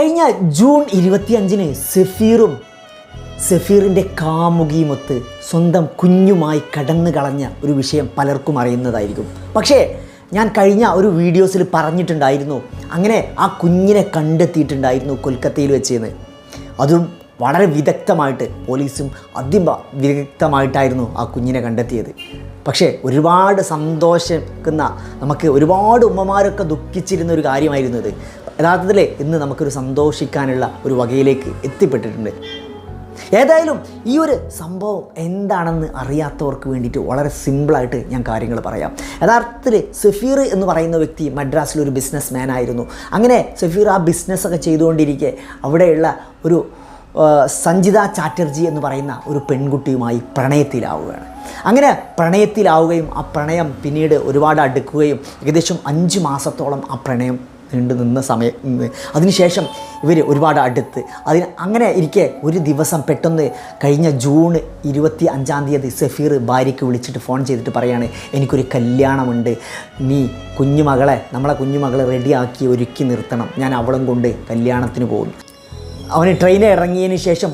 കഴിഞ്ഞ ജൂൺ ഇരുപത്തിയഞ്ചിന് സഫീറും സഫീറിന്റെ കാമുകിയുമൊത്ത് സ്വന്തം കുഞ്ഞുമായി കടന്നു കളഞ്ഞ ഒരു വിഷയം പലർക്കും അറിയുന്നതായിരിക്കും. പക്ഷേ ഞാൻ കഴിഞ്ഞ ഒരു വീഡിയോസിൽ പറഞ്ഞിട്ടുണ്ടായിരുന്നു. അങ്ങനെ ആ കുഞ്ഞിനെ കണ്ടെത്തിയിട്ടുണ്ടായിരുന്നു കൊൽക്കത്തയിൽ വെച്ചെന്ന്. അതും വളരെ വിദഗ്ധമായിട്ട് പോലീസും അതിമ വിദഗ്ധമായിട്ടായിരുന്നു ആ കുഞ്ഞിനെ കണ്ടെത്തിയത്. പക്ഷേ ഒരുപാട് സന്തോഷിക്കുന്ന നമുക്ക് ഒരുപാട് ഉമ്മമാരൊക്കെ ദുഃഖിച്ചിരുന്ന ഒരു കാര്യമായിരുന്നു ഇത്. യഥാർത്ഥത്തിൽ ഇന്ന് നമുക്കൊരു സന്തോഷിക്കാനുള്ള ഒരു വകയിലേക്ക് എത്തിപ്പെട്ടിട്ടുണ്ട്. ഏതായാലും ഈ ഒരു സംഭവം എന്താണെന്ന് അറിയാത്തവർക്ക് വേണ്ടിയിട്ട് വളരെ സിമ്പിളായിട്ട് ഞാൻ കാര്യങ്ങൾ പറയാം. യഥാർത്ഥത്തിൽ സഫീർ എന്ന് പറയുന്ന വ്യക്തി മദ്രാസിൽ ഒരു ബിസിനസ് മാൻ ആയിരുന്നു. അങ്ങനെ സഫീർ ആ ബിസിനസ്സൊക്കെ ചെയ്തുകൊണ്ടിരിക്കെ അവിടെയുള്ള ഒരു സഞ്ജിത ചാറ്റർജി എന്ന് പറയുന്ന ഒരു പെൺകുട്ടിയുമായി പ്രണയത്തിലാവുകയാണ്. അങ്ങനെ പ്രണയത്തിലാവുകയും ആ പ്രണയം പിന്നീട് ഒരുപാട് അടുക്കുകയും ഏകദേശം അഞ്ച് മാസത്തോളം ആ പ്രണയം നീണ്ടു നിന്ന സമയം അതിനുശേഷം ഇവർ ഒരുപാട് അടുത്ത്. അതിന് അങ്ങനെ ഇരിക്കെ ഒരു ദിവസം പെട്ടെന്ന് കഴിഞ്ഞ ജൂൺ ഇരുപത്തി അഞ്ചാം തീയതി സഫീർ ഭാര്യയ്ക്ക് വിളിച്ചിട്ട് ഫോൺ ചെയ്തിട്ട് പറയാണ് എനിക്കൊരു കല്യാണമുണ്ട്. നീ കുഞ്ഞുമകളെ നമ്മളെ കുഞ്ഞുമകളെ റെഡിയാക്കി ഒരുക്കി നിർത്തണം. ഞാൻ അവളും കൊണ്ട് കല്യാണത്തിന് പോകുന്നു. അവന് ട്രെയിനിൽ ഇറങ്ങിയതിന് ശേഷം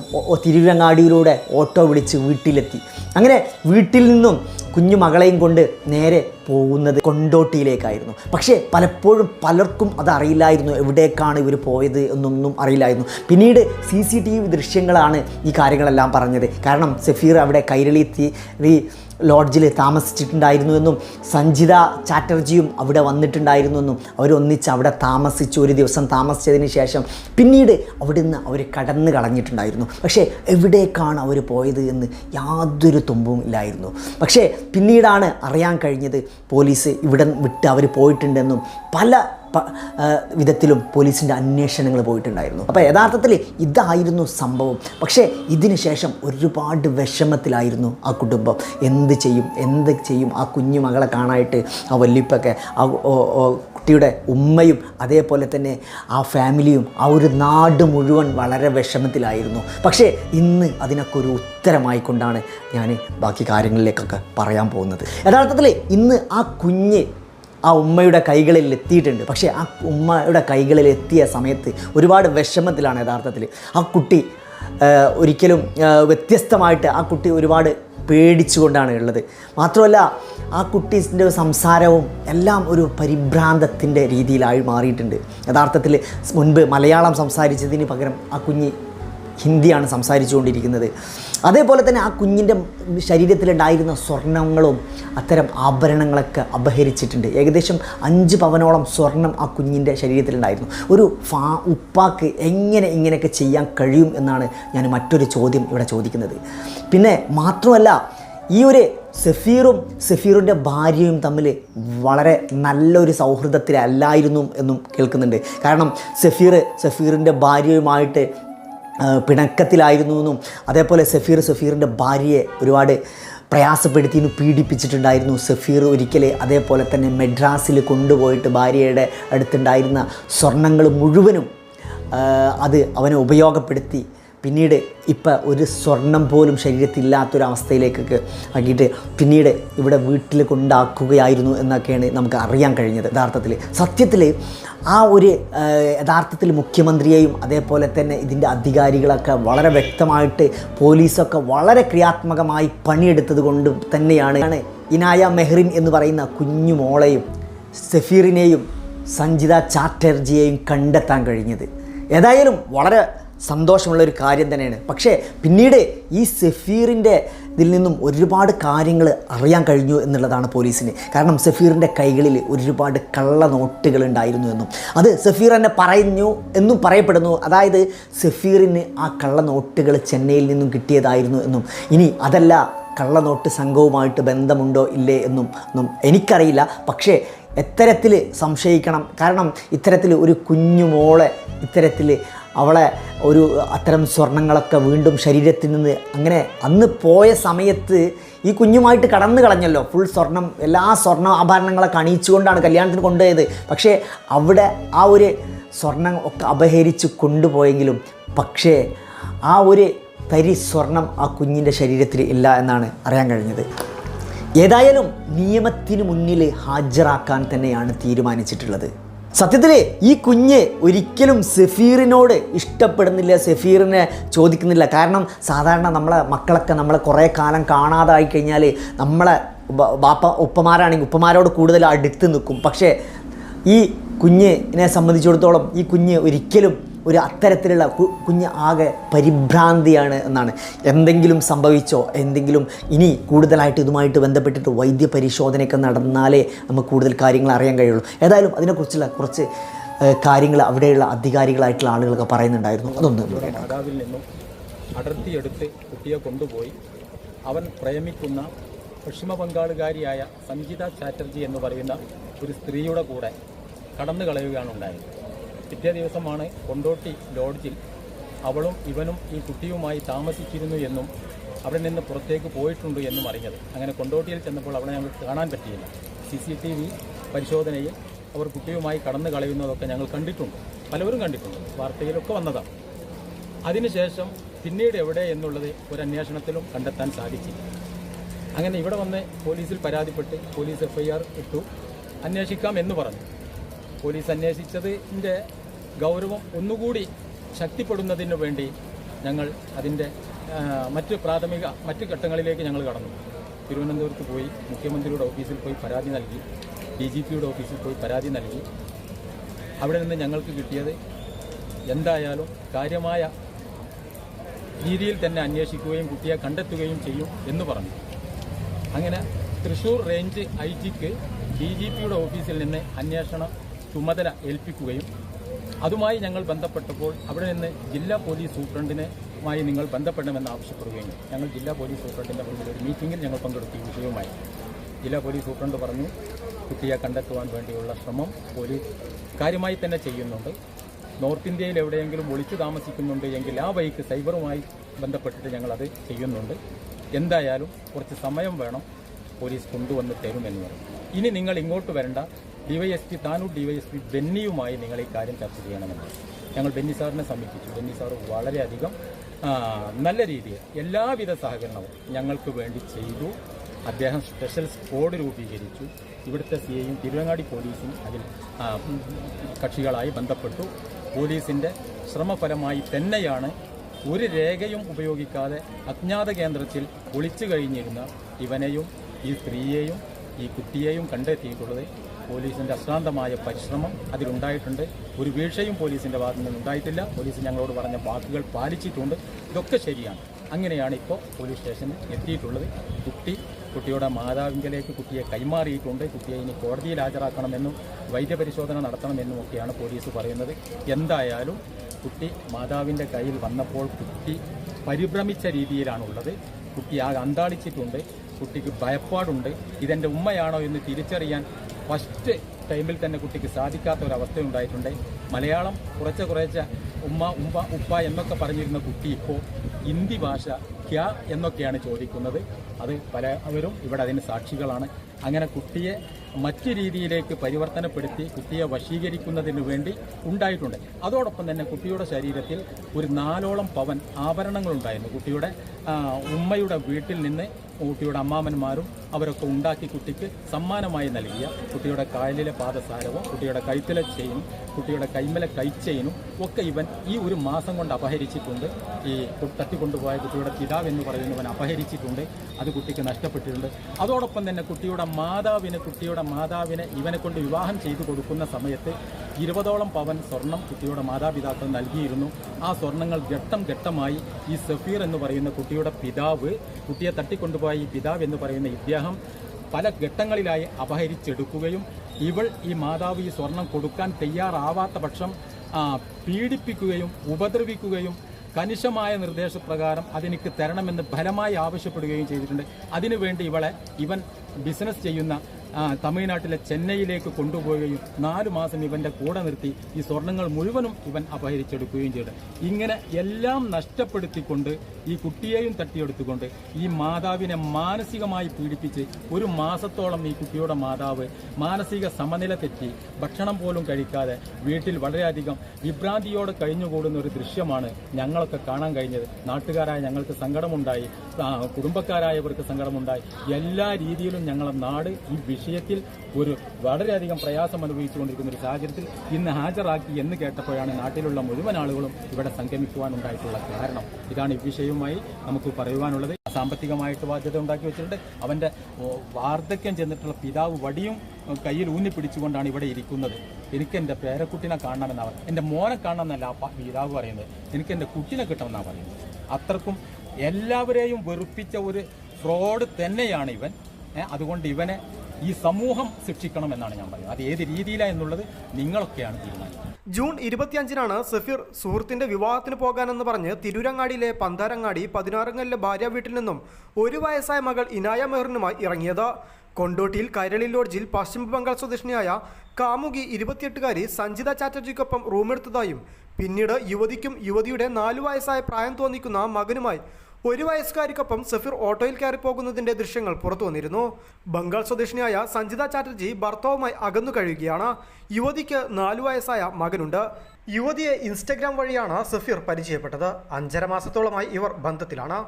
തിരുവങ്ങാടിയിലൂടെ ഓട്ടോ വിളിച്ച് വീട്ടിലെത്തി. അങ്ങനെ വീട്ടിൽ നിന്നും കുഞ്ഞു മകളെയും കൊണ്ട് നേരെ പോകുന്നത് കൊണ്ടോട്ടിയിലേക്കായിരുന്നു. പക്ഷേ പലപ്പോഴും പലർക്കും അതറിയില്ലായിരുന്നു എവിടേക്കാണ് ഇവർ പോയത് എന്നൊന്നും അറിയില്ലായിരുന്നു. പിന്നീട് സി സി ടി വി ദൃശ്യങ്ങളാണ് ഈ കാര്യങ്ങളെല്ലാം പറഞ്ഞത്. കാരണം സഫീർ അവിടെ കൈരളി തീ ലോഡ്ജിൽ താമസിച്ചിട്ടുണ്ടായിരുന്നു എന്നും സഞ്ജിത ചാറ്റർജിയും അവിടെ വന്നിട്ടുണ്ടായിരുന്നു എന്നും അവരൊന്നിച്ച് അവിടെ താമസിച്ചു ഒരു ദിവസം താമസിച്ചതിന് ശേഷം പിന്നീട് അവിടുന്ന് അവർ കടന്നു കളഞ്ഞിട്ടുണ്ടായിരുന്നു. പക്ഷേ എവിടേക്കാണ് അവർ പോയത് എന്ന് യാതൊരു തുമ്പും ഇല്ലായിരുന്നു. പക്ഷേ പിന്നീടാണ് അറിയാൻ കഴിഞ്ഞത് പോലീസ് ഇവിടെ വിട്ട് അവർ പോയിട്ടുണ്ടെന്നും പല വിധത്തിലും പോലീസിന്റെ അന്വേഷണങ്ങൾ പോയിട്ടുണ്ടായിരുന്നു. അപ്പോൾ യഥാർത്ഥത്തിൽ ഇതായിരുന്നു സംഭവം. പക്ഷേ ഇതിന് ശേഷം ഒരുപാട് വിഷമത്തിലായിരുന്നു ആ കുടുംബം. എന്ത് ചെയ്യും എന്ത് ചെയ്യും ആ കുഞ്ഞു മകളെ കാണാനായിട്ട് ആ വല്ലിപ്പൊക്കെ ആ കുട്ടിയുടെ ഉമ്മയും അതേപോലെ തന്നെ ആ ഫാമിലിയും ആ ഒരു നാട് മുഴുവൻ വളരെ വിഷമത്തിലായിരുന്നു. പക്ഷേ ഇന്ന് അതിനൊക്കെ ഒരു ഉത്തരമായിക്കൊണ്ടാണ് ഞാൻ ബാക്കി കാര്യങ്ങളിലേക്കൊക്കെ പറയാൻ പോകുന്നത്. യഥാർത്ഥത്തിൽ ഇന്ന് ആ കുഞ്ഞ് ആ ഉമ്മയുടെ കൈകളിൽ എത്തിയിട്ടുണ്ട്. പക്ഷേ ആ ഉമ്മയുടെ കൈകളിൽ എത്തിയ സമയത്ത് ഒരുപാട് വിഷമത്തിലാണ് യഥാർത്ഥത്തിൽ ആ കുട്ടി ഒരിക്കലും വ്യത്യസ്തമായിട്ട് ആ കുട്ടി ഒരുപാട് പേടിച്ചുകൊണ്ടാണ് ഉള്ളത്. മാത്രമല്ല ആ കുട്ടീസിന്റെ സംസാരവും എല്ലാം ഒരു പരിഭ്രാന്തത്തിന്റെ രീതിയിലായി മാറിയിട്ടുണ്ട്. യഥാർത്ഥത്തിൽ മുൻപ് മലയാളം സംസാരിച്ചതിന് പകരം ആ കുഞ്ഞ് ഹിന്ദിയാണ് സംസാരിച്ചുകൊണ്ടിരിക്കുന്നത്. അതേപോലെ തന്നെ ആ കുഞ്ഞിന്റെ ശരീരത്തിലുണ്ടായിരുന്ന സ്വർണങ്ങളും അത്തരം ആഭരണങ്ങളൊക്കെ അപഹരിച്ചിട്ടുണ്ട്. ഏകദേശം അഞ്ച് പവനോളം സ്വർണം ആ കുഞ്ഞിന്റെ ശരീരത്തിലുണ്ടായിരുന്നു. ഒരു ഫാ ഉപ്പാക്ക് എങ്ങനെ ഇങ്ങനെയൊക്കെ ചെയ്യാൻ കഴിയും എന്നാണ് ഞാൻ മറ്റൊരു ചോദ്യം ഇവിടെ ചോദിക്കുന്നത്. പിന്നെ മാത്രമല്ല ഈ ഒരു സഫീറും സഫീറിന്റെ ഭാര്യയും തമ്മിൽ വളരെ നല്ലൊരു സൗഹൃദത്തിലല്ലായിരുന്നു എന്നും കേൾക്കുന്നുണ്ട്. കാരണം സഫീർ സഫീറിന്റെ ഭാര്യയുമായിട്ട് പിണക്കത്തിലായിരുന്നു എന്നും അതേപോലെ സഫീർ സഫീറിന്റെ ഭാര്യയെ ഒരുപാട് പ്രയാസപ്പെടുത്തിയും പീഡിപ്പിച്ചിട്ടുണ്ടായിരുന്നു. സഫീർ ഒരിക്കൽ അതേപോലെ തന്നെ മെഡ്രാസിൽ കൊണ്ടുപോയിട്ട് ഭാര്യയുടെ അടുത്തുണ്ടായിരുന്ന സ്വർണങ്ങൾ മുഴുവനും അത് അവനെ ഉപയോഗപ്പെടുത്തി. പിന്നീട് ഇപ്പം ഒരു സ്വർണം പോലും ശരീരത്തില്ലാത്തൊരവസ്ഥയിലേക്കൊക്കെ ആക്കിയിട്ട് പിന്നീട് ഇവിടെ വീട്ടിൽ കൊണ്ടാക്കുകയായിരുന്നു എന്നൊക്കെയാണ് നമുക്ക് അറിയാൻ കഴിഞ്ഞത് യഥാർത്ഥത്തിൽ. സത്യത്തിൽ ആ ഒരു യഥാർത്ഥത്തിൽ മുഖ്യമന്ത്രിയെയും അതേപോലെ തന്നെ ഇതിന്റെ അധികാരികളൊക്കെ വളരെ വ്യക്തമായിട്ട് പോലീസൊക്കെ വളരെ ക്രിയാത്മകമായി പണിയെടുത്തത് കൊണ്ട് തന്നെയാണ് ഇനായ മെഹ്റിൻ എന്ന് പറയുന്ന കുഞ്ഞു മോളെയും സഫീറിനെയും സഞ്ജിത ചാറ്റർജിയെയും കണ്ടെത്താൻ കഴിഞ്ഞത്. ഏതായാലും വളരെ സന്തോഷമുള്ള ഒരു കാര്യം തന്നെയാണ്. പക്ഷേ പിന്നീട് ഈ സഫീറിന്റെ ഇതിൽ നിന്നും ഒരുപാട് കാര്യങ്ങൾ അറിയാൻ കഴിഞ്ഞു എന്നുള്ളതാണ് പോലീസിന്. കാരണം സഫീറിന്റെ കൈകളിൽ ഒരുപാട് കള്ള നോട്ടുകൾ ഉണ്ടായിരുന്നു എന്നും. അത് സഫീർ തന്നെ പറഞ്ഞു എന്നും പറയപ്പെടുന്നു. അതായത് സഫീറിന് ആ കള്ള നോട്ടുകൾ ചെന്നൈയിൽ നിന്നും കിട്ടിയതായിരുന്നു എന്നും. ഇനി അതല്ല കള്ളനോട്ട് സംഘവുമായിട്ട് ബന്ധമുണ്ടോ ഇല്ലേ എന്നും ഒന്നും എനിക്കറിയില്ല. പക്ഷേ എത്തരത്തിൽ സംശയിക്കണം. കാരണം ഇത്തരത്തിൽ ഒരു കുഞ്ഞുമോളെ ഇത്തരത്തിൽ അവളെ ഒരു അത്തരം സ്വർണങ്ങളൊക്കെ വീണ്ടും ശരീരത്തിൽ നിന്ന് അങ്ങനെ അന്ന് പോയ സമയത്ത് ഈ കുഞ്ഞുമായിട്ട് കടന്നു കളഞ്ഞല്ലോ. ഫുൾ സ്വർണം എല്ലാ സ്വർണ ആഭരണങ്ങളൊക്കെ അണിയിച്ചുകൊണ്ടാണ് കല്യാണത്തിന് കൊണ്ടുപോയത്. പക്ഷേ അവിടെ ആ ഒരു സ്വർണം ഒക്കെ അപഹരിച്ച് കൊണ്ടുപോയെങ്കിലും പക്ഷേ ആ ഒരു തരി സ്വർണം ആ കുഞ്ഞിന്റെ ശരീരത്തിൽ ഇല്ല എന്നാണ് അറിയാൻ കഴിഞ്ഞത്. ഏതായാലും നിയമത്തിന് മുന്നിൽ ഹാജരാക്കാൻ തന്നെയാണ് തീരുമാനിച്ചിട്ടുള്ളത്. സത്യത്തിൽ ഈ കുഞ്ഞ് ഒരിക്കലും സെഫീറിനോട് ഇഷ്ടപ്പെടുന്നില്ല സെഫീറിനെ ചോദിക്കുന്നില്ല. കാരണം സാധാരണ നമ്മളെ മക്കളൊക്കെ നമ്മളെ കുറേ കാലം കാണാതായി കഴിഞ്ഞാൽ നമ്മളെ ബാപ്പ ഉപ്പമാരാണെങ്കിൽ ഉപ്പമാരോട് കൂടുതൽ അടുത്ത് നിൽക്കും. പക്ഷേ ഈ കുഞ്ഞിനെ സംബന്ധിച്ചിടത്തോളം ഈ കുഞ്ഞ് ഒരിക്കലും ഒരു അത്തരത്തിലുള്ള കുഞ്ഞ് ആകെ പരിഭ്രാന്തിയാണ് എന്നാണ്. എന്തെങ്കിലും സംഭവിച്ചോ എന്തെങ്കിലും ഇനി കൂടുതലായിട്ട് ഇതുമായിട്ട് ബന്ധപ്പെട്ടിട്ട് വൈദ്യ പരിശോധനയൊക്കെ നടന്നാലേ നമുക്ക് കൂടുതൽ കാര്യങ്ങൾ അറിയാൻ കഴിയുള്ളൂ. ഏതായാലും അതിനെക്കുറിച്ചുള്ള കുറച്ച് കാര്യങ്ങൾ അവിടെയുള്ള അധികാരികളായിട്ടുള്ള ആളുകളൊക്കെ പറയുന്നുണ്ടായിരുന്നു. അതൊന്ന് മാതാവിൽ നിന്നും അടർത്തിയെടുത്ത് കുട്ടിയെ കൊണ്ടുപോയി. അവൻ പ്രേമിക്കുന്ന പശ്ചിമ ബംഗാളുകാരിയായ സംഗീത ചാറ്റർജി എന്ന് പറയുന്ന ഒരു സ്ത്രീയുടെ കൂടെ കടന്നു കളയുകയാണ് ഉണ്ടായത്. പിറ്റേ ദിവസമാണ് കൊണ്ടോട്ടി ലോഡ്ജിൽ അവളും ഇവനും ഈ കുട്ടിയുമായി താമസിച്ചിരുന്നു എന്നും അവിടെ നിന്ന് പുറത്തേക്ക് പോയിട്ടുണ്ട് എന്നും അറിഞ്ഞത്. അങ്ങനെ കൊണ്ടോട്ടിയിൽ ചെന്നപ്പോൾ അവളെ ഞങ്ങൾക്ക് കാണാൻ പറ്റിയില്ല. സി സി ടി വി പരിശോധനയിൽ അവർ കുട്ടിയുമായി കടന്നു കളയുന്നതൊക്കെ ഞങ്ങൾ കണ്ടിട്ടുണ്ട്. പലവരും കണ്ടിട്ടുണ്ട്. വാർത്തയിലൊക്കെ വന്നതാണ്. അതിനുശേഷം പിന്നീട് എവിടെ എന്നുള്ളത് ഒരു കണ്ടെത്താൻ സാധിച്ചില്ല. അങ്ങനെ ഇവിടെ വന്ന് പോലീസിൽ പരാതിപ്പെട്ട് പോലീസ് എഫ്ഐആർ ഇട്ടു. അന്വേഷിക്കാം എന്ന് പറഞ്ഞു. പോലീസ് അന്വേഷിച്ചതിന്റെ ഗൗരവം ഒന്നുകൂടി ശക്തിപ്പെടുന്നതിന് വേണ്ടി ഞങ്ങൾ അതിന്റെ മറ്റ് പ്രാഥമിക മറ്റ് ഘട്ടങ്ങളിലേക്ക് ഞങ്ങൾ കടന്നു. തിരുവനന്തപുരത്ത് പോയി മുഖ്യമന്ത്രിയുടെ ഓഫീസിൽ പോയി പരാതി നൽകി ഡി ജി പിയുടെ ഓഫീസിൽ പോയി പരാതി നൽകി. അവിടെ നിന്ന് ഞങ്ങൾക്ക് കിട്ടിയത് എന്തായാലും കാര്യമായ രീതിയിൽ തന്നെ അന്വേഷിക്കുകയും കുട്ടിയെ കണ്ടെത്തുകയും ചെയ്യും എന്ന് പറഞ്ഞു. അങ്ങനെ തൃശൂർ റേഞ്ച് ഐ ജിക്ക് ഡി ജി പിയുടെ ഓഫീസിൽ നിന്ന് അന്വേഷണ ചുമതല ഏൽപ്പിക്കുകയും അതുമായി ഞങ്ങൾ ബന്ധപ്പെട്ടപ്പോൾ അവിടെ നിന്ന് ജില്ലാ പോലീസ് സൂപ്രണ്ടിനുമായി നിങ്ങൾ ബന്ധപ്പെടണമെന്ന് ആവശ്യപ്പെടുകയും. ഞങ്ങൾ ജില്ലാ പോലീസ് സൂപ്രണ്ടിന്റെ മുന്നിൽ ഒരു മീറ്റിംഗിൽ ഞങ്ങൾ പങ്കെടുത്ത വിഷയവുമായി ജില്ലാ പോലീസ് സൂപ്രണ്ട് പറഞ്ഞു കുട്ടിയെ കണ്ടെത്തുവാൻ വേണ്ടിയുള്ള ശ്രമം പോലീസ് കാര്യമായി തന്നെ ചെയ്യുന്നുണ്ട്. നോർത്ത് ഇന്ത്യയിൽ എവിടെയെങ്കിലും ഒളിച്ചു താമസിക്കുന്നുണ്ട് എങ്കിൽ ആ ബൈക്ക് സൈബറുമായി ബന്ധപ്പെട്ടിട്ട് ഞങ്ങളത് ചെയ്യുന്നുണ്ട്. എന്തായാലും കുറച്ച് സമയം വേണം പോലീസ് കൊണ്ടുവന്ന് തരുമെന്ന് പറഞ്ഞു. ഇനി നിങ്ങൾ ഇങ്ങോട്ട് വരേണ്ട. ഡിവൈഎസ്പി താനൂർ ഡിവൈഎസ്പി ബെന്നിയുമായി നിങ്ങൾ ഈ കാര്യം ചർച്ച ചെയ്യണമെന്ന്. ഞങ്ങൾ ബെന്നി സാറിനെ സമീപിച്ചു. ബെന്നി സാർ വളരെയധികം നല്ല രീതിയിൽ എല്ലാവിധ സഹകരണവും ഞങ്ങൾക്ക് വേണ്ടി ചെയ്തു. അദ്ദേഹം സ്പെഷ്യൽ സ്ക്വാഡ് രൂപീകരിച്ചു. ഇവിടുത്തെ സി ഐയും തിരുവങ്ങാടി പോലീസും അതിൽ കക്ഷികളായി ബന്ധപ്പെട്ടു. പോലീസിന്റെ ശ്രമഫലമായി തന്നെയാണ് ഒരു രേഖയും ഉപയോഗിക്കാതെ അജ്ഞാത കേന്ദ്രത്തിൽ ഒളിച്ചു കഴിഞ്ഞിരുന്ന ഇവനെയും ഈ സ്ത്രീയെയും ഈ കുട്ടിയെയും കണ്ടെത്തിയിട്ടുള്ളത് പോലീസിന്റെ അശ്രാന്തമായ പരിശ്രമം അതിലുണ്ടായിട്ടുണ്ട്. ഒരു വീഴ്ചയും പോലീസിന്റെ ഭാഗത്തു നിന്ന് ഉണ്ടായിട്ടില്ല. പോലീസ് ഞങ്ങളോട് പറഞ്ഞ വാക്കുകൾ പാലിച്ചിട്ടുണ്ട്. ഇതൊക്കെ ശരിയാണ്. അങ്ങനെയാണ് ഇപ്പോൾ പോലീസ് സ്റ്റേഷനിൽ എത്തിയിട്ടുള്ളത്. കുട്ടി കുട്ടിയുടെ മാതാവിങ്കലേക്ക് കുട്ടിയെ കൈമാറിയിട്ടുണ്ട്. കുട്ടിയെ ഇനി കോടതിയിൽ ഹാജരാക്കണമെന്നും വൈദ്യപരിശോധന നടത്തണമെന്നും ഒക്കെയാണ് പോലീസ് പറയുന്നത്. എന്തായാലും കുട്ടി മാതാവിന്റെ കയ്യിൽ വന്നപ്പോൾ കുട്ടി പരിഭ്രമിച്ച രീതിയിലാണുള്ളത്. കുട്ടി ആകെ അന്താളിച്ചിട്ടുണ്ട്. കുട്ടിക്ക് ഭയപ്പാടുണ്ട്. ഇതെന്റെ ഉമ്മയാണോ എന്ന് തിരിച്ചറിയാൻ ഫസ്റ്റ് ടൈമിൽ തന്നെ കുട്ടിക്ക് സാധിക്കാത്ത ഒരവസ്ഥ ഉണ്ടായിട്ടുണ്ട്. മലയാളം കുറച്ച് കുറച്ച് ഉമ്മ ഉമ്മ ഉപ്പ എന്നൊക്കെ പറഞ്ഞിരുന്ന കുട്ടി ഇപ്പോൾ ഹിന്ദി ഭാഷ ക്യാ എന്നൊക്കെയാണ് ചോദിക്കുന്നത്. അത് പലവരും ഇവിടെ അതിന് സാക്ഷികളാണ്. അങ്ങനെ കുട്ടിയെ മറ്റു രീതിയിലേക്ക് പരിവർത്തനപ്പെടുത്തി കുട്ടിയെ വശീകരിക്കുന്നതിന് വേണ്ടി ഉണ്ടായിട്ടുണ്ട്. അതോടൊപ്പം തന്നെ കുട്ടിയുടെ ശരീരത്തിൽ ഒരു നാലോളം പവൻ ആഭരണങ്ങളുണ്ടായിരുന്നു. കുട്ടിയുടെ ഉമ്മയുടെ വീട്ടിൽ നിന്ന് കുട്ടിയുടെ അമ്മാമന്മാരും അവരൊക്കെ ഉണ്ടാക്കി കുട്ടിക്ക് സമ്മാനമായി നൽകിയ കുട്ടിയുടെ കായലിലെ പാദസാരവും കുട്ടിയുടെ കൈത്തല ചെയിനും കുട്ടിയുടെ കൈമലെ കൈച്ചെയിനും ഒക്കെ ഇവൻ ഈ ഒരു മാസം കൊണ്ട് അപഹരിച്ചിട്ടുണ്ട്. ഈ തട്ടിക്കൊണ്ടുപോയ കുട്ടിയുടെ പിതാവ് എന്ന് പറയുന്നവൻ അപഹരിച്ചിട്ടുണ്ട്. അത് കുട്ടിക്ക് നഷ്ടപ്പെട്ടിട്ടുണ്ട്. അതോടൊപ്പം തന്നെ കുട്ടിയുടെ മാതാവിന് കുട്ടിയുടെ മാതാവിനെ ഇവനെ കൊണ്ട് വിവാഹം ചെയ്തു കൊടുക്കുന്ന സമയത്ത് ഇരുപതോളം പവൻ സ്വർണം കുട്ടിയുടെ മാതാപിതാക്കൾ നൽകിയിരുന്നു. ആ സ്വർണങ്ങൾ ഘട്ടം ഘട്ടമായി ഈ സഫീർ എന്ന് പറയുന്ന കുട്ടിയുടെ പിതാവ് കുട്ടിയെ തട്ടിക്കൊണ്ടുപോയ ഈ പിതാവ് എന്ന് പറയുന്ന ഇദ്ദേഹം പല ഘട്ടങ്ങളിലായി അപഹരിച്ചെടുക്കുകയും ഇവൾ ഈ മാതാവ് ഈ സ്വർണം കൊടുക്കാൻ തയ്യാറാവാത്ത പക്ഷം പീഡിപ്പിക്കുകയും ഉപദ്രവിക്കുകയും കനിഷമായ നിർദ്ദേശപ്രകാരം അതെനിക്ക് തരണമെന്ന് ഫലമായി ആവശ്യപ്പെടുകയും ചെയ്തിട്ടുണ്ട്. അതിനുവേണ്ടി ഇവളെ ഇവൻ ബിസിനസ് ചെയ്യുന്ന തമിഴ്നാട്ടിലെ ചെന്നൈയിലേക്ക് കൊണ്ടുപോവുകയും നാലു മാസം ഇവന്റെ കൂടെ നിർത്തി ഈ സ്വർണങ്ങൾ മുഴുവനും ഇവൻ അപഹരിച്ചെടുക്കുകയും ചെയ്തു. ഇങ്ങനെ എല്ലാം നഷ്ടപ്പെടുത്തിക്കൊണ്ട് ഈ കുട്ടിയെയും തട്ടിയെടുത്തുകൊണ്ട് ഈ മാതാവിനെ മാനസികമായി പീഡിപ്പിച്ച് ഒരു മാസത്തോളം ഈ കുട്ടിയുടെ മാതാവ് മാനസിക സമനില തെറ്റി ഭക്ഷണം പോലും കഴിക്കാതെ വീട്ടിൽ വളരെയധികം വിഭ്രാന്തിയോടെ കഴിഞ്ഞുകൂടുന്ന ഒരു ദൃശ്യമാണ് ഞങ്ങളൊക്കെ കാണാൻ കഴിഞ്ഞത്. നാട്ടുകാരായ ഞങ്ങൾക്ക് സങ്കടമുണ്ടായി കുടുംബക്കാരായവർക്ക് സങ്കടമുണ്ടായി. എല്ലാ രീതിയിലും ഞങ്ങളുടെ നാട് ഈ വിഷയം വിഷയത്തിൽ ഒരു വളരെയധികം പ്രയാസം അനുഭവിച്ചുകൊണ്ടിരിക്കുന്ന ഒരു സാഹചര്യത്തിൽ ഇന്ന് ഹാജരാക്കി എന്ന് കേട്ടപ്പോഴാണ് നാട്ടിലുള്ള മുഴുവൻ ആളുകളും ഇവിടെ സംഗമിക്കുവാനുണ്ടായിട്ടുള്ള കാരണം. ഇതാണ് ഈ വിഷയവുമായി നമുക്ക് പറയുവാനുള്ളത്. സാമ്പത്തികമായിട്ട് ബാധ്യത ഉണ്ടാക്കി വെച്ചിട്ടുണ്ട്. അവന്റെ വാർദ്ധക്യം ചെന്നിട്ടുള്ള പിതാവ് വടിയും കയ്യിൽ ഊന്നി പിടിച്ചുകൊണ്ടാണ് ഇവിടെ ഇരിക്കുന്നത്. എനിക്ക് എന്റെ പേരക്കുട്ടിനെ കാണണമെന്നാണ് എന്റെ മോനെ കാണണമെന്നല്ല ആ പിതാവ് പറയുന്നത്. എനിക്ക് എന്റെ കുട്ടിനെ കിട്ടണമെന്നാണ് പറയുന്നത്. അത്രക്കും എല്ലാവരെയും വെറുപ്പിച്ച ഒരു ഫ്രോഡ് തന്നെയാണ് ഇവൻ. അതുകൊണ്ട് ഇവനെ ഈ സമൂഹം ശിക്ഷിക്കണം എന്നാണ് ഞാൻ പറയുന്നത്. അത് ഏത് രീതിയിലാണ് എന്നുള്ളത് നിങ്ങളൊക്കെയാണ് തീരുമാനിക്കുന്നത്. ജൂൺ ഇരുപത്തിയഞ്ചിനാണ് സഫീർ സുഹൃത്തിന്റെ വിവാഹത്തിന് പോകാനെന്ന് പറഞ്ഞ് തിരൂരങ്ങാടിയിലെ പന്താരങ്ങാടി പതിനാറങ്ങലിലെ ഭാര്യ വീട്ടിൽ നിന്നും ഒരു വയസ്സായ മകൾ ഇനായ മെഹറിനുമായി ഇറങ്ങിയത്. കൊണ്ടോട്ടിയിൽ കൈരളി ലോഡ്ജിൽ പശ്ചിമ ബംഗാൾ സ്വദേശിനിയായ കാമുകി ഇരുപത്തിയെട്ടുകാരി സഞ്ജിത ചാറ്റർജിക്കൊപ്പം റൂമെടുത്തതായും പിന്നീട് യുവതിക്കും യുവതിയുടെ നാലു വയസ്സായ പ്രായം തോന്നിക്കുന്ന മകനുമായി ഒരു വയസ്സുകാരിക്കൊപ്പം സഫീർ ഓട്ടോയിൽ കയറി പോകുന്നതിന്റെ ദൃശ്യങ്ങൾ പുറത്തു വന്നിരുന്നു. ബംഗാൾ സ്വദേശിനിയായ സഞ്ജിത ചാറ്റർജി ഭർത്താവുമായി അകന്നു കഴിയുകയാണ്. യുവതിക്ക് നാലു വയസ്സായ മകനുണ്ട്. യുവതിയെ ഇൻസ്റ്റഗ്രാം വഴിയാണ് സഫീർ പരിചയപ്പെട്ടത്. അഞ്ചര മാസത്തോളമായി ഇവർ ബന്ധത്തിലാണ്.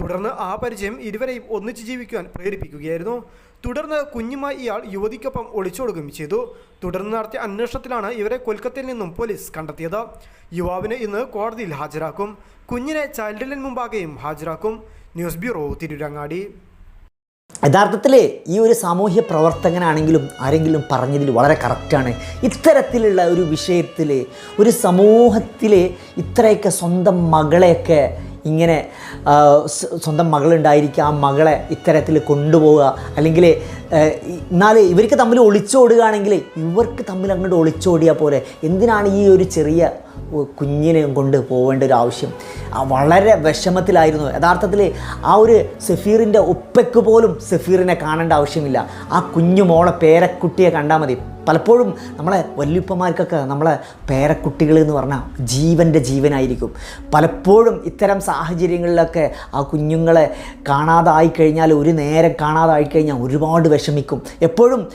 തുടർന്ന് ആ പരിചയം ഇരുവരെയും ഒന്നിച്ചു ജീവിക്കുവാൻ പ്രേരിപ്പിക്കുകയായിരുന്നു. തുടർന്ന് കുഞ്ഞുമായി ഇയാൾ യുവതിക്കൊപ്പം ഒളിച്ചോടുകയും ചെയ്തു. തുടർന്ന് നടത്തിയ അന്വേഷണത്തിലാണ് ഇവരെ കൊൽക്കത്തയിൽ നിന്നും പോലീസ് കണ്ടെത്തിയത്. യുവാവിനെ ഇന്ന് കോടതിയിൽ ഹാജരാക്കും. കുഞ്ഞിനെ ചൈൽഡ് ലൈൻ മുമ്പാകെയും ഹാജരാക്കും. News bureau Tirurangadi. യഥാർത്ഥത്തിൽ ഈ ഒരു സാമൂഹ്യ പ്രവർത്തകനാണെങ്കിലും ആരെങ്കിലും പറഞ്ഞതിൽ വളരെ കറക്റ്റാണ് ഇത്തരത്തിലുള്ള ഒരു വിഷയത്തിൽ ഒരു സമൂഹത്തിൽ ഇത്രയൊക്കെ സ്വന്തം മകളെയൊക്കെ ഇങ്ങനെ സ്വന്തം മകളുണ്ടായിരിക്കുക ആ മകളെ ഇത്തരത്തിൽ കൊണ്ടുപോവുക. അല്ലെങ്കിൽ എന്നാൽ ഇവർക്ക് തമ്മിൽ ഒളിച്ചോടുകയാണെങ്കിൽ ഇവർക്ക് തമ്മിൽ അങ്ങോട്ട് ഒളിച്ചോടിയാൽ പോലെ എന്തിനാണ് ഈ ഒരു ചെറിയ കുഞ്ഞിനെ കൊണ്ട് പോവേണ്ട ഒരു ആവശ്യം? വളരെ വിഷമത്തിലായിരുന്നു. യഥാർത്ഥത്തിൽ ആ ഒരു സഫീറിന്റെ ഉപ്പയ്ക്ക് പോലും സഫീറിനെ കാണേണ്ട ആവശ്യമില്ല. ആ കുഞ്ഞു മോളെ പേരക്കുട്ടിയെ കണ്ടാൽ മതി. പലപ്പോഴും നമ്മളെ വല്യപ്പന്മാർക്കൊക്കെ നമ്മളെ പേരക്കുട്ടികൾ എന്ന് പറഞ്ഞാൽ ജീവന്റെ ജീവനായിരിക്കും. പലപ്പോഴും ഇത്തരം സാഹചര്യങ്ങളിലൊക്കെ ആ കുഞ്ഞുങ്ങളെ കാണാതായി കഴിഞ്ഞാൽ ഒരു നേരം കാണാതായി കഴിഞ്ഞാൽ ഒരുപാട് വിഷമിക്കും. എപ്പോഴും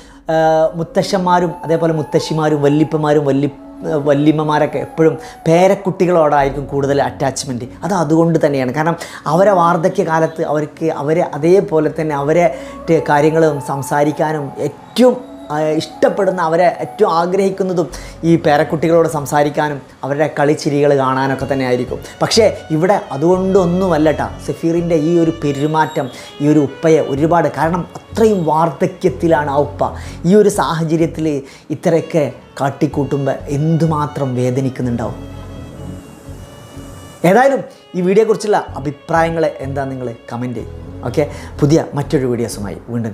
മുത്തശ്ശന്മാരും അതേപോലെ മുത്തശ്ശിമാരും വല്യപ്പന്മാരും വല്ലി വല്യമ്മമാരൊക്കെ എപ്പോഴും പേരക്കുട്ടികളോടായിരിക്കും കൂടുതൽ അറ്റാച്ച്മെന്റ് അത് അതുകൊണ്ട് തന്നെയാണ്. കാരണം അവരെ വാർദ്ധക്യകാലത്ത് അവർക്ക് അവരെ അതേപോലെ തന്നെ അവരെ കാര്യങ്ങളും സംസാരിക്കാനും ഏറ്റവും ഇഷ്ടപ്പെടുന്ന അവരെ ഏറ്റവും ആഗ്രഹിക്കുന്നതും ഈ പേരക്കുട്ടികളോട് സംസാരിക്കാനും അവരുടെ കളിച്ചിരികൾ കാണാനൊക്കെ തന്നെ ആയിരിക്കും പക്ഷേ ഇവിടെ അതുകൊണ്ടൊന്നുമല്ല സഫീറിന്റെ ഈ ഒരു പെരുമാറ്റം ഈ ഒരു ഉപ്പയെ ഒരുപാട് കാരണം അത്രയും വാർദ്ധക്യത്തിലാണ് ആ ഉപ്പ. ഈ ഒരു സാഹചര്യത്തിൽ ഇത്രയൊക്കെ കാട്ടിക്കൂട്ടുമ്പോൾ എന്തുമാത്രം വേദനിക്കുന്നുണ്ടാവും? ഏതായാലും ഈ വീഡിയോയെക്കുറിച്ചുള്ള അഭിപ്രായങ്ങൾ എന്താ നിങ്ങൾ കമന്റ് ചെയ്യും. ഓക്കെ പുതിയ മറ്റൊരു വീഡിയോസുമായി വീണ്ടും